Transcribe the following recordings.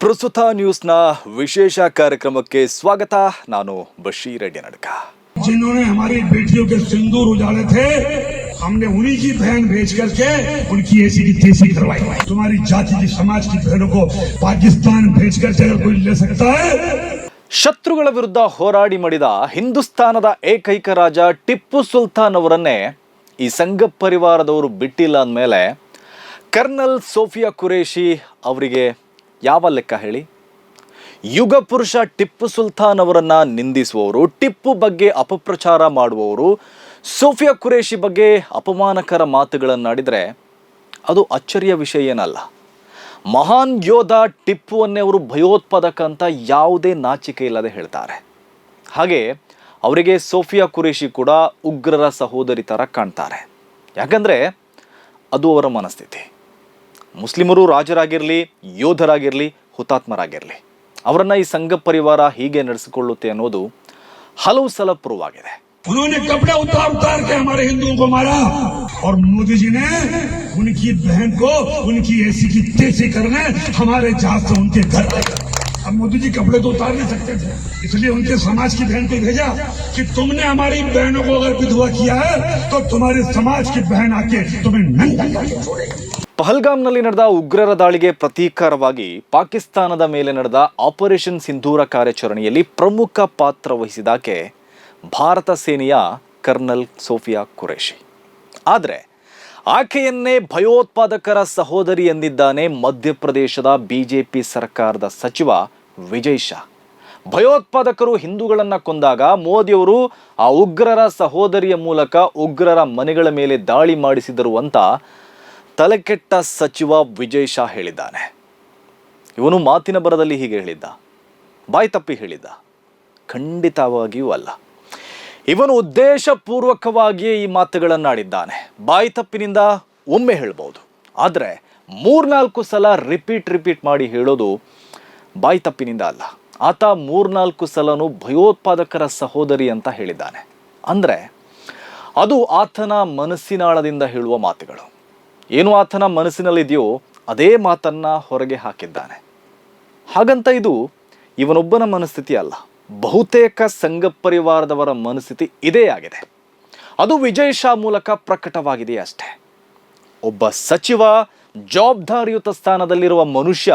ಪ್ರಸ್ತುತ ನ್ಯೂಸ್ನ ವಿಶೇಷ ಕಾರ್ಯಕ್ರಮಕ್ಕೆ ಸ್ವಾಗತ ನಾನು ಬಶೀರ್ ಅಡ್ಡಿ ನಡ್ಕ जिन्होंने हमारी बेटियों के सिंदूर उजाड़े थे हमने उन्हीं की बहन भेज करके उनकी ऐसी की तेजी करवाई तुम्हारी जाति की समाज की बहनों को पाकिस्तान भेज करके अगर कोई ले सकता है ಶತ್ರುಗಳ ವಿರುದ್ಧ ಹೋರಾಡಿ ಮಡಿದ ಹಿಂದೂಸ್ತಾನದ ಏಕೈಕ ರಾಜ ಟಿಪ್ಪು ಸುಲ್ತಾನ್ ಅವರನ್ನೇ ಈ ಸಂಘ ಪರಿವಾರದವರು ಬಿಟ್ಟಿಲ್ಲ ಅಂದಮೇಲೆ ಕರ್ನಲ್ ಸೋಫಿಯಾ ಕುರೇಶಿ ಅವರಿಗೆ ಯಾವ ಲೆಕ್ಕ ಹೇಳಿ? ಯುಗ ಪುರುಷ ಟಿಪ್ಪು ಸುಲ್ತಾನ್ ಅವರನ್ನು ನಿಂದಿಸುವವರು, ಟಿಪ್ಪು ಬಗ್ಗೆ ಅಪಪ್ರಚಾರ ಮಾಡುವವರು, ಸೋಫಿಯಾ ಕುರೇಶಿ ಬಗ್ಗೆ ಅಪಮಾನಕರ ಮಾತುಗಳನ್ನಾಡಿದರೆ ಅದು ಅಚ್ಚರಿಯ ವಿಷಯ ಏನಲ್ಲ. ಮಹಾನ್ ಯೋಧ ಟಿಪ್ಪುವನ್ನೇ ಅವರು ಭಯೋತ್ಪಾದಕ ಅಂತ ಯಾವುದೇ ನಾಚಿಕೆ ಇಲ್ಲದೆ ಹೇಳ್ತಾರೆ. ಹಾಗೆ ಅವರಿಗೆ ಸೋಫಿಯಾ ಕುರೇಶಿ ಕೂಡ ಉಗ್ರರ ಸಹೋದರಿ ಥರ ಕಾಣ್ತಾರೆ. ಯಾಕಂದರೆ ಅದು ಅವರ ಮನಸ್ಥಿತಿ. ಮುಸ್ಲಿಮರು ರಾಜರಾಗಿರಲಿ ಯೋಧರಾಗಿರಲಿ ಹುತಾತ್ಮರಾಗಿರಲಿ ಅವರನ್ನು ಈ ಸಂಘ ಪರಿವಾರ ಹೀಗೆ ನಡೆಸಿಕೊಳ್ಳುತ್ತೆ ಅನ್ನೋದು ಹಲವು ಸಲ ಪ್ರೂವ್ ಆಗಿದೆ उन्होंने कपड़े उतार उतार के हमारे हिंदुओं को मारा और मोदी जी ने उनकी बहन को उनकी ऐसी की तेजी करने हमारे जहाज से उनके घर आए। अब मोदी जी कपड़े तो उतार नहीं सकते थे इसलिए उनके समाज की बहन को भेजा कि तुमने हमारी बहनों को अगर विधवा किया है तो तुम्हारे समाज की बहन आके तुम्हें नंगा करके छोड़ेगी ಪಹಲ್ಗಾಮ್ನಲ್ಲಿ ನಡೆದ ಉಗ್ರರ ದಾಳಿಗೆ ಪ್ರತೀಕಾರವಾಗಿ ಪಾಕಿಸ್ತಾನದ ಮೇಲೆ ನಡೆದ ಆಪರೇಷನ್ ಸಿಂಧೂರ ಕಾರ್ಯಾಚರಣೆಯಲ್ಲಿ ಪ್ರಮುಖ ಪಾತ್ರ ವಹಿಸಿದಾಕೆ ಭಾರತ ಸೇನೆಯ ಕರ್ನಲ್ ಸೋಫಿಯಾ ಕುರೇಶಿ ಆದರೆ ಆಕೆಯನ್ನೇ ಭಯೋತ್ಪಾದಕರ ಸಹೋದರಿ ಎಂದಿದ್ದಾನೆ ಮಧ್ಯಪ್ರದೇಶದ ಬಿಜೆಪಿ ಸರ್ಕಾರದ ಸಚಿವ ವಿಜಯ್ ಶಾ. ಭಯೋತ್ಪಾದಕರು ಹಿಂದೂಗಳನ್ನು ಕೊಂದಾಗ ಮೋದಿಯವರು ಆ ಉಗ್ರರ ಸಹೋದರಿಯ ಮೂಲಕ ಉಗ್ರರ ಮನೆಗಳ ಮೇಲೆ ದಾಳಿ ಮಾಡಿಸಿದರು ಅಂತ ತಲೆಕೆಟ್ಟ ಸಚಿವ ವಿಜಯ್ ಶಾ ಹೇಳಿದ್ದಾನೆ. ಇವನು ಮಾತಿನ ಬರದಲ್ಲಿ ಹೀಗೆ ಹೇಳಿದ್ದ. ಬಾಯಿ ತಪ್ಪಿ ಹೇಳಿದ್ದ. ಖಂಡಿತವಾಗಿಯೂ ಅಲ್ಲ. ಇವನು ಉದ್ದೇಶಪೂರ್ವಕವಾಗಿಯೇ ಈ ಮಾತುಗಳನ್ನಾಡಿದ್ದಾನೆ. ಬಾಯಿ ತಪ್ಪಿನಿಂದ ಒಮ್ಮೆ ಹೇಳ್ಬೋದು. ಆದರೆ ಮೂರ್ನಾಲ್ಕು ಸಲ ರಿಪೀಟ್ ರಿಪೀಟ್ ಮಾಡಿ ಹೇಳೋದು ಬಾಯಿ ತಪ್ಪಿನಿಂದ ಅಲ್ಲ. ಆತ ಮೂರ್ನಾಲ್ಕು ಸಲನು ಭಯೋತ್ಪಾದಕರ ಸಹೋದರಿ ಅಂತ ಹೇಳಿದ್ದಾನೆ. ಅಂದರೆ ಅದು ಆತನ ಮನಸ್ಸಿನಾಳದಿಂದ ಹೇಳುವ ಮಾತುಗಳು. ಏನು ಆತನ ಮನಸ್ಸಿನಲ್ಲಿದೆಯೋ ಅದೇ ಮಾತನ್ನ ಹೊರಗೆ ಹಾಕಿದ್ದಾನೆ. ಹಾಗಂತ ಇದು ಇವನೊಬ್ಬನ ಮನಸ್ಥಿತಿ ಅಲ್ಲ. ಬಹುತೇಕ ಸಂಘ ಪರಿವಾರದವರ ಮನಸ್ಥಿತಿ ಇದೇ ಆಗಿದೆ. ಅದು ವಿಜಯ್ ಶಾ ಮೂಲಕ ಪ್ರಕಟವಾಗಿದೆ ಅಷ್ಟೇ. ಒಬ್ಬ ಸಚಿವ, ಜವಾಬ್ದಾರಿಯುತ ಸ್ಥಾನದಲ್ಲಿರುವ ಮನುಷ್ಯ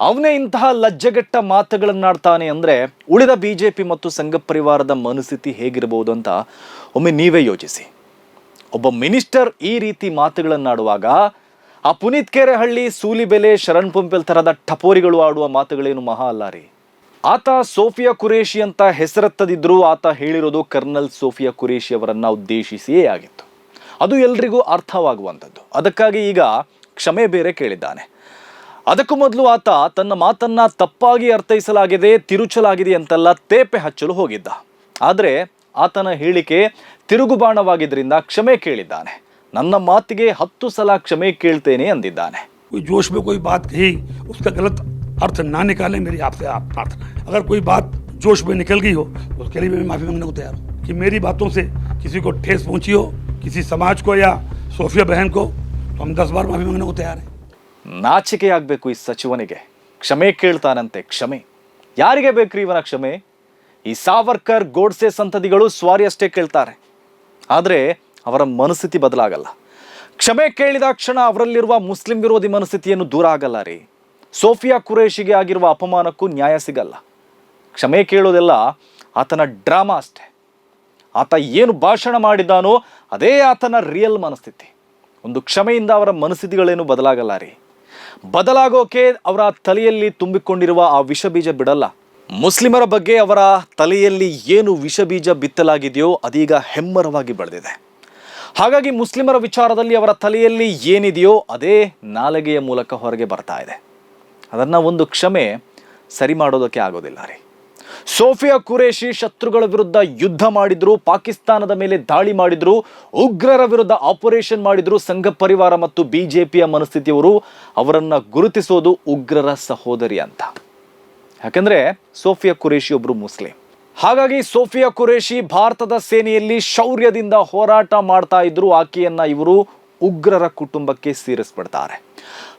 ಅವನೇ ಇಂತಹ ಲಜ್ಜೆಗೆಟ್ಟ ಮಾತುಗಳನ್ನಾಡ್ತಾನೆ ಅಂದರೆ ಉಳಿದ ಬಿ ಜೆ ಪಿ ಮತ್ತು ಸಂಘ ಪರಿವಾರದ ಮನಸ್ಥಿತಿ ಹೇಗಿರಬಹುದು ಅಂತ ಒಮ್ಮೆ ನೀವೇ ಯೋಚಿಸಿ. ಒಬ್ಬ ಮಿನಿಸ್ಟರ್ ಈ ರೀತಿ ಮಾತುಗಳನ್ನಾಡುವಾಗ, ಆ ಪುನೀತ್ ಕೆರೆಹಳ್ಳಿ, ಸೂಲಿಬೆಲೆ, ಶರಣ್ ಪೊಂಪೆಲ್ ಥರದ ಟಪೋರಿಗಳು ಆಡುವ ಮಾತುಗಳೇನು ಮಹಾ ಅಲ್ಲ ರೀ. ಆತ ಸೋಫಿಯಾ ಕುರೇಶಿ ಅಂತ ಹೆಸರತ್ತದಿದ್ದರೂ ಆತ ಹೇಳಿರೋದು ಕರ್ನಲ್ ಸೋಫಿಯಾ ಕುರೇಶಿ ಅವರನ್ನ ಉದ್ದೇಶಿಸಿಯೇ ಆಗಿತ್ತು. ಅದು ಎಲ್ರಿಗೂ ಅರ್ಥವಾಗುವಂಥದ್ದು. ಅದಕ್ಕಾಗಿ ಈಗ ಕ್ಷಮೆ ಬೇರೆ ಕೇಳಿದ್ದಾನೆ. ಅದಕ್ಕೂ ಮೊದಲು ಆತ ತನ್ನ ಮಾತನ್ನ ತಪ್ಪಾಗಿ ಅರ್ಥೈಸಲಾಗಿದೆ ತಿರುಚಲಾಗಿದೆ ಅಂತೆಲ್ಲ ತೇಪೆ ಹಚ್ಚಲು ಹೋಗಿದ್ದ. ಆದರೆ ಆತನ ಹೇಳಿಕೆ ತಿರುಗುಬಾಣವಾಗಿದ್ದರಿಂದ ಕ್ಷಮೆ ಕೇಳಿದ್ದಾನೆ ನನ್ನ ಮಾತಿಗೆ ಹತ್ತು ಸಲ ಕ್ಷಮೆ ಕೇಳ್ತೇನೆ ಅಂದಿದ್ದಾನೆ कोई जोश में कोई बात कही उसका गलत अर्थ ना निकाले मेरी आपसे आप प्रार्थना है अगर कोई बात जोश में निकल गई हो उसके लिए मैं माफी मांगने को तैयार हूँ कि मेरी बातों से किसी को ठेस पहुंची हो किसी समाज को या सोफिया बहन को तो हम दस बार माफी मांगने को तैयार हैं ನಾಚಿಕೆಯಾಗಬೇಕು ಈ ಸಚಿವನಿಗೆ ಕ್ಷಮೆ ಕೇಳ್ತಾನಂತೆ ಕ್ಷಮೆ ಯಾರಿಗೆ ಬೇಕ್ರಿ ಇವನ ಕ್ಷಮೆ ಈ ಸಾವರ್ಕರ್, ಗೋಡ್ಸೆ ಸಂತತಿಗಳು ಸ್ವಾರಿ ಅಷ್ಟೇ ಕೇಳ್ತಾರೆ. ಆದರೆ ಅವರ ಮನಸ್ಥಿತಿ ಬದಲಾಗಲ್ಲ. ಕ್ಷಮೆ ಕೇಳಿದ ಕ್ಷಣ ಅವರಲ್ಲಿರುವ ಮುಸ್ಲಿಂ ವಿರೋಧಿ ಮನಸ್ಥಿತಿಯನ್ನು ದೂರ ಆಗಲ್ಲ ರೀ. ಸೋಫಿಯಾ ಕುರೇಶಿಗೆ ಆಗಿರುವ ಅಪಮಾನಕ್ಕೂ ನ್ಯಾಯ ಸಿಗಲ್ಲ. ಕ್ಷಮೆ ಕೇಳೋದೆಲ್ಲ ಆತನ ಡ್ರಾಮಾ ಅಷ್ಟೇ. ಆತ ಏನು ಭಾಷಣ ಮಾಡಿದ್ದಾನೋ ಅದೇ ಆತನ ರಿಯಲ್ ಮನಸ್ಥಿತಿ. ಒಂದು ಕ್ಷಮೆಯಿಂದ ಅವರ ಮನಸ್ಥಿತಿಗಳೇನು ಬದಲಾಗಲ್ಲ ರೀ. ಬದಲಾಗೋಕೆ ಅವರ ತಲೆಯಲ್ಲಿ ತುಂಬಿಕೊಂಡಿರುವ ಆ ವಿಷಬೀಜ ಬಿಡಲ್ಲ. ಮುಸ್ಲಿಮರ ಬಗ್ಗೆ ಅವರ ತಲೆಯಲ್ಲಿ ಏನು ವಿಷಬೀಜ ಬಿತ್ತಲಾಗಿದೆಯೋ ಅದೀಗ ಹೆಮ್ಮರವಾಗಿ ಬೆಳೆದಿದೆ. ಹಾಗಾಗಿ ಮುಸ್ಲಿಮರ ವಿಚಾರದಲ್ಲಿ ಅವರ ತಲೆಯಲ್ಲಿ ಏನಿದೆಯೋ ಅದೇ ನಾಲಗೆಯ ಮೂಲಕ ಹೊರಗೆ ಬರ್ತಾ ಇದೆ. ಅದನ್ನು ಒಂದು ಕ್ಷಮೆ ಸರಿ ಮಾಡೋದಕ್ಕೆ ಆಗೋದಿಲ್ಲ ರೀ. ಸೋಫಿಯಾ ಕುರೇಶಿ ಶತ್ರುಗಳ ವಿರುದ್ಧ ಯುದ್ಧ ಮಾಡಿದ್ರು, ಪಾಕಿಸ್ತಾನದ ಮೇಲೆ ದಾಳಿ ಮಾಡಿದ್ರು, ಉಗ್ರರ ವಿರುದ್ಧ ಆಪರೇಷನ್ ಮಾಡಿದ್ರು ಸಂಘ ಪರಿವಾರ ಮತ್ತು ಬಿಜೆಪಿಯ ಮನಸ್ಥಿತಿಯವರು ಅವರನ್ನು ಗುರುತಿಸೋದು ಉಗ್ರರ ಸಹೋದರಿ ಅಂತ. ಯಾಕಂದ್ರೆ ಸೋಫಿಯಾ ಕುರೇಶಿ ಒಬ್ರು ಮುಸ್ಲಿಂ. ಹಾಗಾಗಿ ಸೋಫಿಯಾ ಕುರೇಶಿ ಭಾರತದ ಸೇನೆಯಲ್ಲಿ ಶೌರ್ಯದಿಂದ ಹೋರಾಟ ಮಾಡ್ತಾ ಇದ್ರು, ಆಕೆಯನ್ನ ಇವರು ಉಗ್ರರ ಕುಟುಂಬಕ್ಕೆ ಸೇರಿಸ್ಬಿಡ್ತಾರೆ.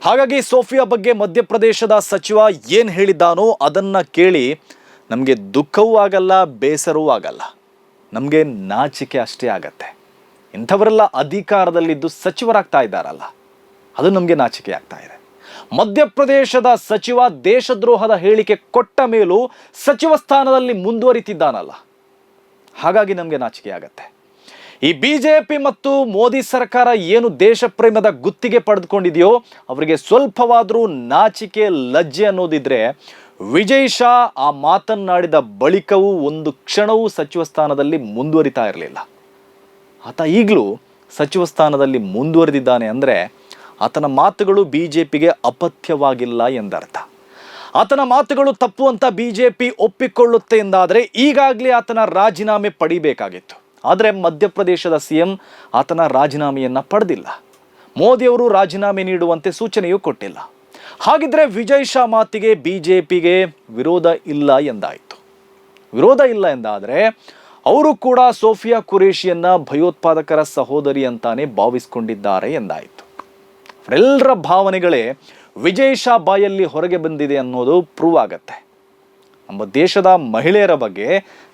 ಹಾಗಾಗಿ ಸೋಫಿಯಾ ಬಗ್ಗೆ ಮಧ್ಯಪ್ರದೇಶದ ಸಚಿವ ಏನು ಹೇಳಿದ್ದಾನೋ ಅದನ್ನ ಕೇಳಿ ನಮಗೆ ದುಃಖವೂ ಆಗಲ್ಲ, ಬೇಸರವೂ ಆಗಲ್ಲ. ನಮಗೆ ನಾಚಿಕೆ ಅಷ್ಟೇ ಆಗತ್ತೆ. ಇಂಥವರೆಲ್ಲ ಅಧಿಕಾರದಲ್ಲಿದ್ದು ಸಚಿವರಾಗ್ತಾ ಇದ್ದಾರಲ್ಲ, ಅದು ನಮಗೆ ನಾಚಿಕೆ ಆಗ್ತಾ ಇದೆ. ಮಧ್ಯಪ್ರದೇಶದ ಸಚಿವ ದೇಶದ್ರೋಹದ ಹೇಳಿಕೆ ಕೊಟ್ಟ ಮೇಲೂ ಸಚಿವ ಸ್ಥಾನದಲ್ಲಿ ಮುಂದುವರಿತಿದ್ದಾನಲ್ಲ. ಹಾಗಾಗಿ ನಮಗೆ ನಾಚಿಕೆ ಆಗತ್ತೆ. ಈ ಬಿ ಜೆ ಪಿ ಮತ್ತು ಮೋದಿ ಸರ್ಕಾರ ಏನು ದೇಶ ಪ್ರೇಮದ ಗುತ್ತಿಗೆ ಪಡೆದುಕೊಂಡಿದೆಯೋ ಅವರಿಗೆ ಸ್ವಲ್ಪವಾದರೂ ನಾಚಿಕೆ, ಲಜ್ಜೆ ಅನ್ನೋದಿದ್ರೆ ವಿಜಯ್ ಶಾ ಆ ಮಾತನ್ನಾಡಿದ ಬಳಿಕವೂ ಒಂದು ಕ್ಷಣವೂ ಸಚಿವ ಸ್ಥಾನದಲ್ಲಿ ಮುಂದುವರಿತಾ ಇರಲಿಲ್ಲ. ಆತ ಈಗಲೂ ಸಚಿವ ಸ್ಥಾನದಲ್ಲಿ ಮುಂದುವರೆದಿದ್ದಾನೆ ಅಂದರೆ ಆತನ ಮಾತುಗಳು ಬಿ ಜೆ ಪಿಗೆ ಅಪಥ್ಯವಾಗಿಲ್ಲ ಎಂದರ್ಥ. ಆತನ ಮಾತುಗಳು ತಪ್ಪು ಅಂತ ಬಿ ಜೆ ಪಿ ಒಪ್ಪಿಕೊಳ್ಳುತ್ತೆ ಎಂದಾದರೆ ಈಗಾಗಲೇ ಆತನ ರಾಜೀನಾಮೆ ಪಡಿಬೇಕಾಗಿತ್ತು. ಆದರೆ ಮಧ್ಯಪ್ರದೇಶದ ಸಿ ಎಂ ಆತನ ರಾಜೀನಾಮೆಯನ್ನು ಪಡೆದಿಲ್ಲ. ಮೋದಿಯವರು ರಾಜೀನಾಮೆ ನೀಡುವಂತೆ ಸೂಚನೆಯೂ ಕೊಟ್ಟಿಲ್ಲ. ಹಾಗಿದ್ರೆ ವಿಜಯ್ ಶಾ ಮಾತಿಗೆ ಬಿ ಜೆ ಪಿಗೆ ವಿರೋಧ ಇಲ್ಲ ಎಂದಾಯಿತು. ವಿರೋಧ ಇಲ್ಲ ಎಂದಾದರೆ ಅವರು ಕೂಡ ಸೋಫಿಯಾ ಕುರೇಶಿಯನ್ನ ಭಯೋತ್ಪಾದಕರ ಸಹೋದರಿ ಅಂತಾನೆ ಭಾವಿಸ್ಕೊಂಡಿದ್ದಾರೆ ಎಂದಾಯಿತು. ಅವರೆಲ್ಲರ ಭಾವನೆಗಳೇ ವಿಜಯ್ ಬಾಯಲ್ಲಿ ಹೊರಗೆ ಬಂದಿದೆ ಅನ್ನೋದು ಪ್ರೂವ್ ಆಗತ್ತೆ. ನಮ್ಮ ದೇಶದ ಮಹಿಳೆಯರ ಬಗ್ಗೆ,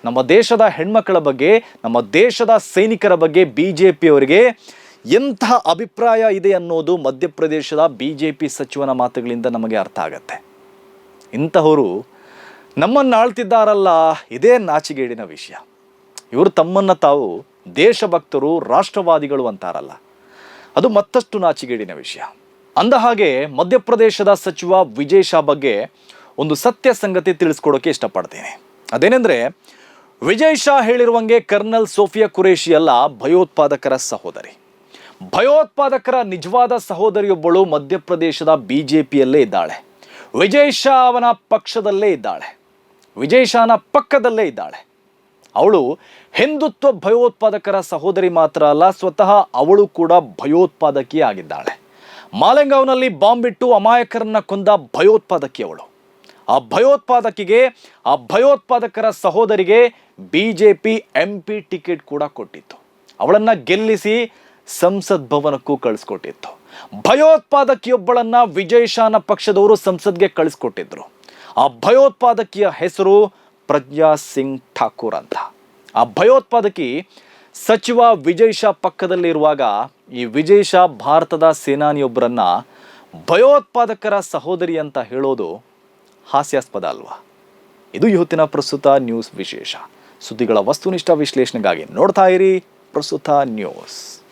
ನಮ್ಮ ದೇಶದ ಹೆಣ್ಮಕ್ಕಳ ಬಗ್ಗೆ, ನಮ್ಮ ದೇಶದ ಸೈನಿಕರ ಬಗ್ಗೆ ಬಿ ಜೆ ಪಿಯವರಿಗೆ ಎಂತಹ ಅಭಿಪ್ರಾಯ ಇದೆ ಅನ್ನೋದು ಮಧ್ಯಪ್ರದೇಶದ ಬಿ ಜೆ ಪಿ ಸಚಿವನ ಮಾತುಗಳಿಂದ ನಮಗೆ ಅರ್ಥ ಆಗತ್ತೆ. ಇಂತಹವರು ನಮ್ಮನ್ನು ಆಳ್ತಿದ್ದಾರಲ್ಲ, ಇದೇ ನಾಚಿಗೇಡಿನ ವಿಷಯ. ಇವರು ತಮ್ಮನ್ನು ತಾವು ದೇಶಭಕ್ತರು, ರಾಷ್ಟ್ರವಾದಿಗಳು ಅಂತಾರಲ್ಲ. ಅದು ಮತ್ತಷ್ಟು ನಾಚಿಗೇಡಿನ ವಿಷಯ. ಅಂದ ಹಾಗೆ ಮಧ್ಯಪ್ರದೇಶದ ಸಚಿವ ವಿಜಯ್ ಶಾ ಬಗ್ಗೆ ಒಂದು ಸತ್ಯ ಸಂಗತಿ ತಿಳಿಸ್ಕೊಡೋಕೆ ಇಷ್ಟಪಡ್ತೇನೆ. ಅದೇನೆಂದರೆ, ವಿಜಯ್ ಶಾ ಹೇಳಿರುವಂಗೆ ಕರ್ನಲ್ ಸೋಫಿಯಾ ಕುರೇಶಿ ಅಲ್ಲ ಭಯೋತ್ಪಾದಕರ ಸಹೋದರಿ. ಭಯೋತ್ಪಾದಕರ ನಿಜವಾದ ಸಹೋದರಿಯೊಬ್ಬಳು ಮಧ್ಯಪ್ರದೇಶದ ಬಿ ಜೆ ಪಿಯಲ್ಲೇ ಇದ್ದಾಳೆ. ವಿಜಯ್ ಶಾ ಅವನ ಪಕ್ಷದಲ್ಲೇ ಇದ್ದಾಳೆ. ವಿಜಯ್ ಶಾನ ಪಕ್ಕದಲ್ಲೇ ಇದ್ದಾಳೆ. ಅವಳು ಹಿಂದುತ್ವ ಭಯೋತ್ಪಾದಕರ ಸಹೋದರಿ ಮಾತ್ರ ಅಲ್ಲ, ಸ್ವತಃ ಅವಳು ಕೂಡ ಭಯೋತ್ಪಾದಕಿ ಆಗಿದ್ದಾಳೆ. ಮಾಲೆಗಾಂವ್ನಲ್ಲಿ ಬಾಂಬ್ ಇಟ್ಟು ಅಮಾಯಕರನ್ನ ಕೊಂದ ಭಯೋತ್ಪಾದಕಿ ಅವಳು. ಆ ಭಯೋತ್ಪಾದಕಿಗೆ, ಆ ಭಯೋತ್ಪಾದಕರ ಸಹೋದರಿಗೆ B J P M P ticket ಕೂಡ ಕೊಟ್ಟಿತ್ತು. ಅವಳನ್ನ ಗೆಲ್ಲಿಸಿ ಸಂಸತ್ ಭವನಕ್ಕೂ ಕಳಿಸ್ಕೊಟ್ಟಿತ್ತು. ಭಯೋತ್ಪಾದಕಿಯೊಬ್ಬಳನ್ನ ವಿಜಯಶಾನ ಪಕ್ಷದವರು ಸಂಸದ್ಗೆ ಕಳಿಸ್ಕೊಟ್ಟಿದ್ರು. ಆ ಭಯೋತ್ಪಾದಕಿಯ ಹೆಸರು ಪ್ರಜ್ಞಾ ಸಿಂಗ್ ಠಾಕೂರ್ ಅಂತ ಆ ಭಯೋತ್ಪಾದಕಿ ಸಚಿವ ವಿಜಯ್ ಶಾ ಪಕ್ಕದಲ್ಲಿರುವಾಗ ಈ ವಿಜಯ್ ಶಾ ಭಾರತದ ಸೇನಾನಿಯೊಬ್ಬರನ್ನ ಭಯೋತ್ಪಾದಕರ ಸಹೋದರಿ ಅಂತ ಹೇಳೋದು ಹಾಸ್ಯಾಸ್ಪದ ಅಲ್ವಾ? ಇದು ಇವತ್ತಿನ ಪ್ರಸ್ತುತ ನ್ಯೂಸ್ ವಿಶೇಷ. ಸುದ್ದಿಗಳ ವಸ್ತುನಿಷ್ಠ ವಿಶ್ಲೇಷಣೆಗಾಗಿ ನೋಡ್ತಾ ಇರಿ ಪ್ರಸ್ತುತ ನ್ಯೂಸ್.